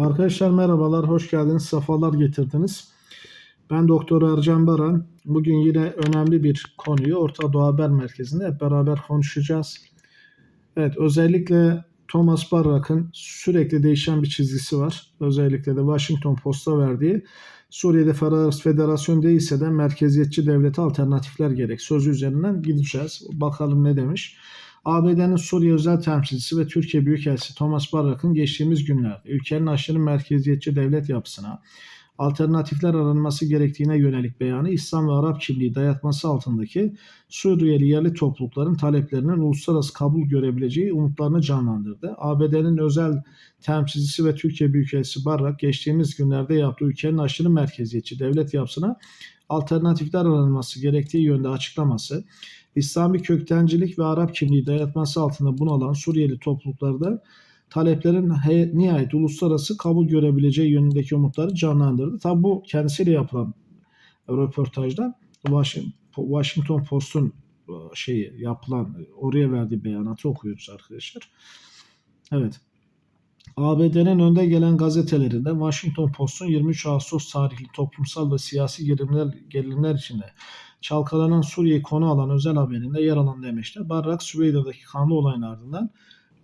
Arkadaşlar merhabalar, hoş geldiniz, sefalar getirdiniz. Ben Doktor Ercan Baran. Bugün yine önemli bir konuyu Orta Doğu Haber Merkezi'nde hep beraber konuşacağız. Evet, özellikle Thomas Barrak'ın sürekli değişen bir çizgisi var. Özellikle de Washington Post'a verdiği Suriye'de federasyon değilse de merkeziyetçi devlete alternatifler gerek sözü üzerinden gideceğiz. Bakalım ne demiş. ABD'nin Suriye özel temsilcisi ve Türkiye Büyükelçisi Thomas Barrak'ın geçtiğimiz günlerde ülkenin aşırı merkeziyetçi devlet yapısına alternatifler aranması gerektiğine yönelik beyanı İslam ve Arap kimliği dayatması altındaki Suriyeli yerli toplulukların taleplerinin uluslararası kabul görebileceği umutlarını canlandırdı. ABD'nin özel temsilcisi ve Türkiye Büyükelçisi Barrak geçtiğimiz günlerde yaptığı ülkenin aşırı merkeziyetçi devlet yapısına alternatifler aranması gerektiği yönde açıklaması, İslami köktencilik ve Arap kimliği dayatması altında bunalan Suriyeli topluluklarda taleplerin nihayet uluslararası kabul görebileceği yönündeki umutları canlandırdı. Tabi bu kendisiyle yapılan röportajda Washington Post'un e, şeyi yapılan oraya verdiği beyanatı okuyoruz arkadaşlar. Evet. ABD'nin önde gelen gazetelerinde Washington Post'un 23 Ağustos tarihli toplumsal ve siyasi gerilimler, gerilimler içinde çalkalanan Suriye'yi konu alan özel haberinde yer alan demişti. Barrak Süveyda'daki kanlı olayın ardından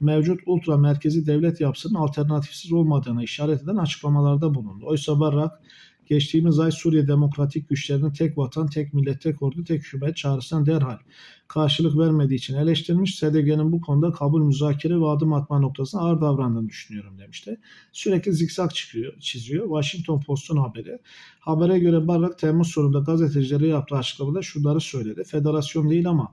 mevcut ultra merkezi devlet yapısının alternatifsiz olmadığını işaret eden açıklamalarda bulundu. Oysa Barrak geçtiğimiz ay Suriye Demokratik Güçlerinin tek vatan, tek millet, tek ordu, tek hükümet çağrısından derhal karşılık vermediği için eleştirmiş. SDG'nin bu konuda kabul, müzakere ve adım atma noktasına ağır davrandığını düşünüyorum demişti. Sürekli zikzak çıkıyor, çiziyor. Washington Post'un haberi. Habere göre Barrak Temmuz sonunda gazetecilere yaptığı açıklamada şunları söyledi. Federasyon değil ama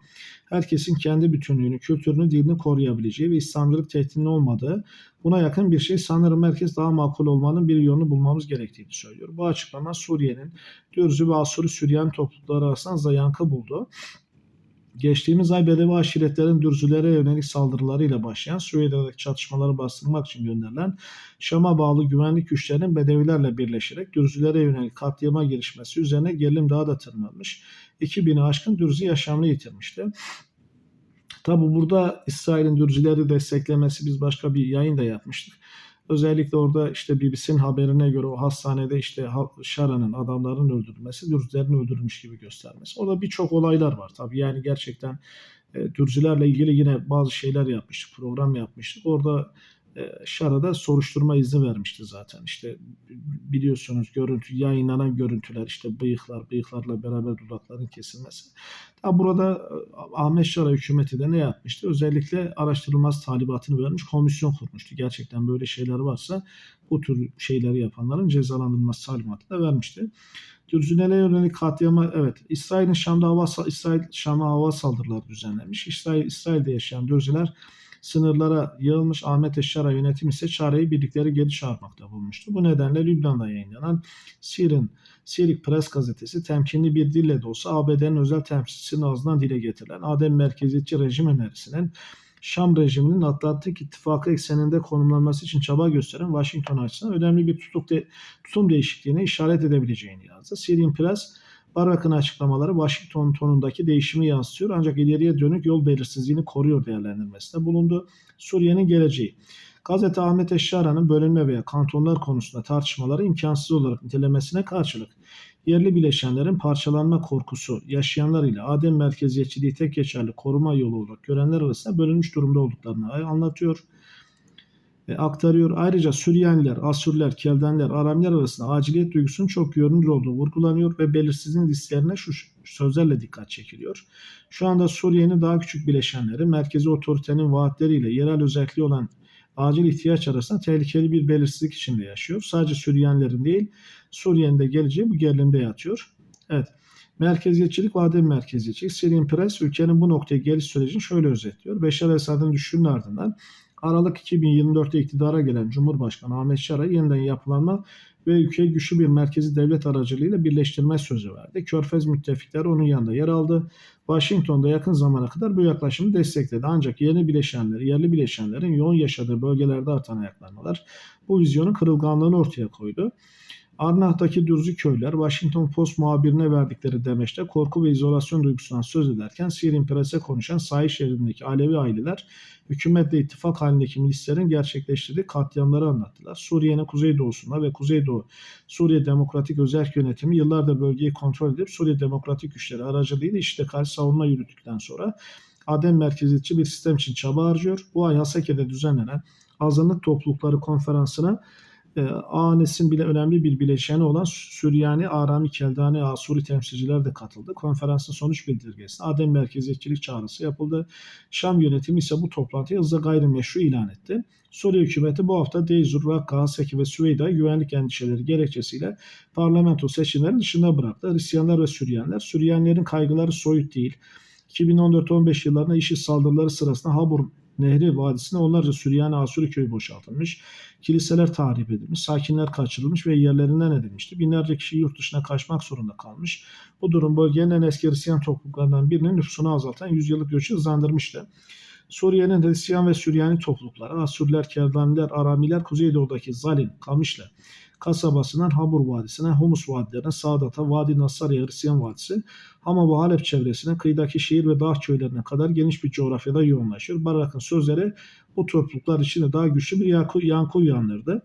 herkesin kendi bütünlüğünü, kültürünü, dilini koruyabileceği ve İslamcılık tehditinin olmadığı buna yakın bir şey sanırım herkes daha makul olmanın bir yolunu bulmamız gerektiğini söylüyor. Bu açıklama Suriye'nin Dürzü ve Asuri Süryan toplulukları arasında da yankı buldu. Geçtiğimiz ay Bedevi aşiretlerin Dürzülere yönelik saldırılarıyla başlayan Suriye'deki çatışmaları bastırmak için gönderilen Şam'a bağlı güvenlik güçlerinin Bedevilerle birleşerek Dürzülere yönelik katliama girişmesi üzerine gerilim daha da tırmanmış. 2000'i aşkın Dürzü yaşamını yitirmişti. Tabi burada İsrail'in Dürzüleri desteklemesi biz başka bir yayın da yapmıştık. Özellikle orada işte BBC'nin haberine göre o hastanede işte Şara'nın adamların öldürülmesi, Dürzülerin öldürülmüş gibi göstermesi. Orada birçok olaylar var tabii. Yani gerçekten e, Dürzülerle ilgili yine bazı şeyler yapmıştık, program yapmıştık. Orada e, Şara'da soruşturma izni vermişti zaten. İşte biliyorsunuz görüntü yayınlanan görüntüler işte bıyıklar, bıyıklarla beraber dudakların kesilmesi. Tabi burada e, Ahmet Şara hükümeti de ne yapmıştı? Özellikle araştırılmaz talimatını vermiş, komisyon kurmuştu. Gerçekten böyle şeyler varsa bu tür şeyleri yapanların cezalandırılması talimatı da vermişti. Dürzünele yönelik katliama evet İsrail'in Şam'da hava İsrail Şam'a hava saldırıları düzenlemiş. İsrail İsrail'de yaşayan Dürzüler sınırlara yığılmış Ahmet Eşşara yönetim ise çareyi birlikleri geri çağırmakta bulmuştu. Bu nedenle Lübnan'da yayınlanan Sirin Sirik Press gazetesi temkinli bir dille de olsa ABD'nin özel temsilcisinin ağzından dile getirilen Adem merkeziyetçi rejim önerisinin Şam rejiminin Atlantik İttifakı ekseninde konumlanması için çaba gösteren Washington açısından önemli bir tutuk de, tutum değişikliğine işaret edebileceğini yazdı. Sirin Press Barak'ın açıklamaları Washington tonundaki değişimi yansıtıyor ancak ileriye dönük yol belirsizliğini koruyor değerlendirmesinde bulundu. Suriye'nin geleceği. Gazete Ahmet Eşşara'nın bölünme veya kantonlar konusunda tartışmaları imkansız olarak nitelemesine karşılık yerli bileşenlerin parçalanma korkusu yaşayanlar ile adem merkeziyetçiliği tek geçerli koruma yolu olarak görenler arasında bölünmüş durumda olduklarını anlatıyor aktarıyor. Ayrıca Süryaniler, Asürler, Keldenler, Aramler arasında aciliyet duygusunun çok görünür olduğu vurgulanıyor ve belirsizliğin risklerine şu sözlerle dikkat çekiliyor. Şu anda Suriye'nin daha küçük bileşenleri merkezi otoritenin vaatleriyle yerel özelliği olan acil ihtiyaç arasında tehlikeli bir belirsizlik içinde yaşıyor. Sadece Süryanilerin değil Suriye'nin de geleceği bu gerilimde yatıyor. Evet. Merkeziyetçilik, vadeli merkeziyetçilik. Sirin Press ülkenin bu noktaya geliş sürecini şöyle özetliyor. Beşar Esad'ın düşüşünün ardından Aralık 2024'te iktidara gelen Cumhurbaşkanı Ahmet Şara yeniden yapılanma ve ülkeyi güçlü bir merkezi devlet aracılığıyla birleştirme sözü verdi. Körfez müttefikleri onun yanında yer aldı. Washington'da yakın zamana kadar bu yaklaşımı destekledi. Ancak yeni bileşenler, yerli bileşenlerin yoğun yaşadığı bölgelerde artan ayaklanmalar bu vizyonun kırılganlığını ortaya koydu. Arnavut'taki Dürzi köyler Washington Post muhabirine verdikleri demeçte korku ve izolasyon duygusundan söz ederken Sirin Press'e konuşan sahil şehrindeki Alevi aileler hükümetle ittifak halindeki milislerin gerçekleştirdiği katliamları anlattılar. Suriye'nin kuzeydoğusunda ve kuzeydoğu Suriye Demokratik Özerk Yönetimi yıllardır bölgeyi kontrol edip Suriye Demokratik Güçleri aracılığıyla işte karşı savunma yürüttükten sonra Adem merkeziyetçi bir sistem için çaba harcıyor. Bu ay Hasake'de düzenlenen azınlık toplulukları konferansına e, ANES'in bile önemli bir bileşeni olan Süryani, Arami, Keldani, Asuri temsilciler de katıldı. Konferansın sonuç bildirgesinde Adem merkeziyetçilik çağrısı yapıldı. Şam yönetimi ise bu toplantıyı hızla gayrimeşru ilan etti. Suriye hükümeti bu hafta Deyzur, Rakka, Haseki ve Süveyda güvenlik endişeleri gerekçesiyle parlamento seçimlerin dışında bıraktı. Hristiyanlar ve Süryaniler, Süryanilerin kaygıları soyut değil. 2014-15 yıllarında IŞİD saldırıları sırasında Habur Nehri Vadisi'nde onlarca Süryani Asuri köyü boşaltılmış, kiliseler tahrip edilmiş, sakinler kaçırılmış ve yerlerinden edilmişti. Binlerce kişi yurt dışına kaçmak zorunda kalmış. Bu durum bölgenin en eski Hristiyan topluluklarından birinin nüfusunu azaltan yüzyıllık göçü hızlandırmıştı. Suriye'nin Hristiyan ve Süryani toplulukları, Asürler, Kerdaniler, Aramiler, Kuzeydoğu'daki Zalim, Kamışlı, kasabasından Habur Vadisi'ne, Humus Vadilerine, Saadat'a, Vadi Nassarya Hristiyan Vadisi, Hama ve Halep çevresine, kıyıdaki şehir ve dağ köylerine kadar geniş bir coğrafyada yoğunlaşıyor. Barak'ın sözleri bu topluluklar için de daha güçlü bir yankı uyandırdı.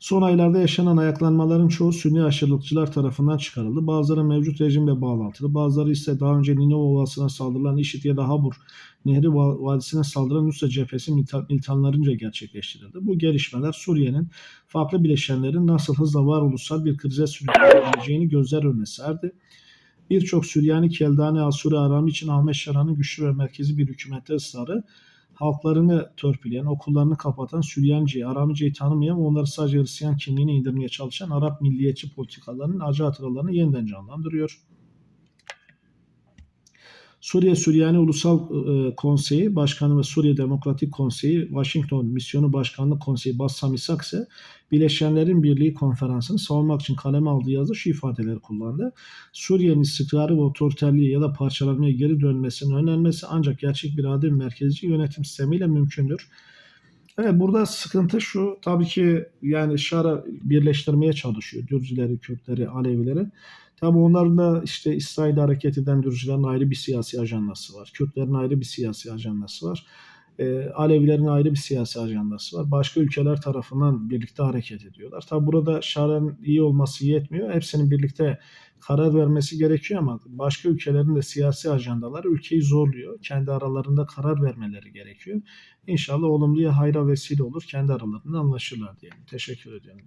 Son aylarda yaşanan ayaklanmaların çoğu Sünni aşırılıkçılar tarafından çıkarıldı. Bazıları mevcut rejimle bağlantılı, bazıları ise daha önce Ninova Ovası'na saldırılan İŞİD ya da Habur Nehri Vadisi'ne saldıran Nusra cephesi militanlarınca gerçekleştirildi. Bu gelişmeler Suriye'nin farklı bileşenlerin nasıl hızla varoluşsal bir krize sürüklenebileceğini gözler önüne serdi. Birçok Süryani, Keldani, Asuri, Arami için Ahmet Şara'nın güçlü ve merkezi bir hükümette ısrarı halklarını törpüleyen, okullarını kapatan, Süryanci'yi, Aramice'yi tanımayan ve onları sadece Hristiyan kimliğine indirmeye çalışan Arap milliyetçi politikalarının acı hatıralarını yeniden canlandırıyor. Suriye Süryani Ulusal e, Konseyi Başkanı ve Suriye Demokratik Konseyi Washington Misyonu Başkanlık Konseyi Bassam İshak ise Bileşenlerin Birliği konferansını savunmak için kaleme aldığı yazı şu ifadeleri kullandı. Suriye'nin istikrarı ve otoriterliği ya da parçalanmaya geri dönmesinin önlenmesi ancak gerçek bir adil merkezci yönetim sistemiyle mümkündür. Evet burada sıkıntı şu tabii ki yani Şara birleştirmeye çalışıyor Dürzileri, Kürtleri, Alevileri. Tabii onların da işte İsrail'de hareket eden Dürzilerin ayrı bir siyasi ajandası var. Kürtlerin ayrı bir siyasi ajandası var. E, Alevilerin ayrı bir siyasi ajandası var. Başka ülkeler tarafından birlikte hareket ediyorlar. Tabi burada Şar'ın iyi olması yetmiyor. Hepsinin birlikte karar vermesi gerekiyor ama başka ülkelerin de siyasi ajandaları ülkeyi zorluyor. Kendi aralarında karar vermeleri gerekiyor. İnşallah olumluya hayra vesile olur. Kendi aralarında anlaşırlar diyelim. Teşekkür ediyorum.